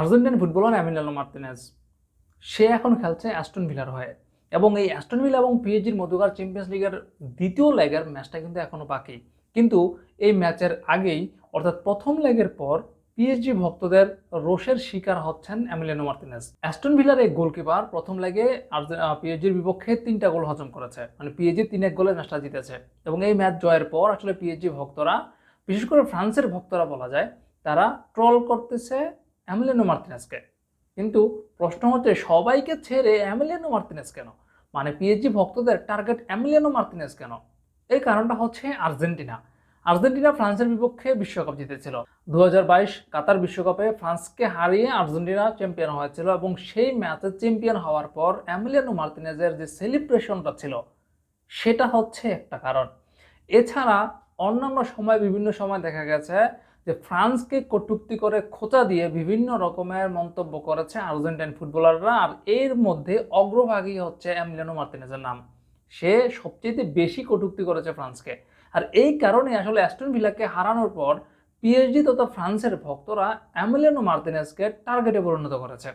Argentine footballer Emiliano Martinez সে এখন খেলছে অ্যাস্টন ভিলার হয়ে। এবং এই অ্যাস্টন ভিলা এবং পিএইচজির মধ্যকার চ্যাম্পিয়ন্স লিগের দ্বিতীয় লেগের ম্যাচটা কিন্তু এখনও বাকি। কিন্তু এই ম্যাচের আগেই, অর্থাৎ প্রথম লেগের পর পিএসজি ভক্তদের রোষের শিকার হচ্ছেন এমিলিয়ানো মার্টিনেজ অ্যাস্টন ভিলার এই গোলকিপার প্রথম লেগে পিএইচজির বিপক্ষে তিনটা গোল হজম করেছে। মানে পিএইচজি তিন এক গোলে ম্যাচটা জিতেছে। এবং এই ম্যাচ জয়ের পর আসলে পিএইচজি ভক্তরা, বিশেষ করে ফ্রান্সের ভক্তরা বলা যায়, তারা ট্রল করতেছে অ্যামিলিয়ানো মার্টিনেজকে কিন্তু প্রশ্ন হচ্ছে, সবাইকে ছেড়ে অ্যামিলিয়ানো মার্টিনেজ কেন? মানে পিএইচজি ভক্তদের টার্গেট অ্যামিলিয়ানো মার্টিনেজ কেন? এই কারণটা হচ্ছে আর্জেন্টিনা। আর্জেন্টিনা ফ্রান্সের বিপক্ষে বিশ্বকাপ জিতেছিল। দু কাতার বিশ্বকাপে ফ্রান্সকে হারিয়ে আর্জেন্টিনা চ্যাম্পিয়ন হয়েছিল এবং সেই ম্যাচে চ্যাম্পিয়ন হওয়ার পর অ্যামিলিয়ানো মার্টিনেজের যে সেলিব্রেশনটা ছিল, সেটা হচ্ছে একটা কারণ। এছাড়া অন্যান্য সময়, বিভিন্ন সময় দেখা গেছে যে ফ্রান্সকে কটুক্তি করে খোঁচা দিয়ে বিভিন্ন রকমের মন্তব্য করেছে আর্জেন্টাইন ফুটবলাররা, আর এর মধ্যে অগ্রভাগী হচ্ছে অ্যামলেনো মার্টিনেজের নাম। সে সবচেয়ে বেশি কটুক্তি করেছে ফ্রান্সকে। আর এই কারণে আসলে অ্যাস্টন ভিলাকে হারানোর পর পিএইচডি তথা ফ্রান্সের ভক্তরা অ্যামলেনো মার্টিনেজকে টার্গেটে পরিণত করেছে।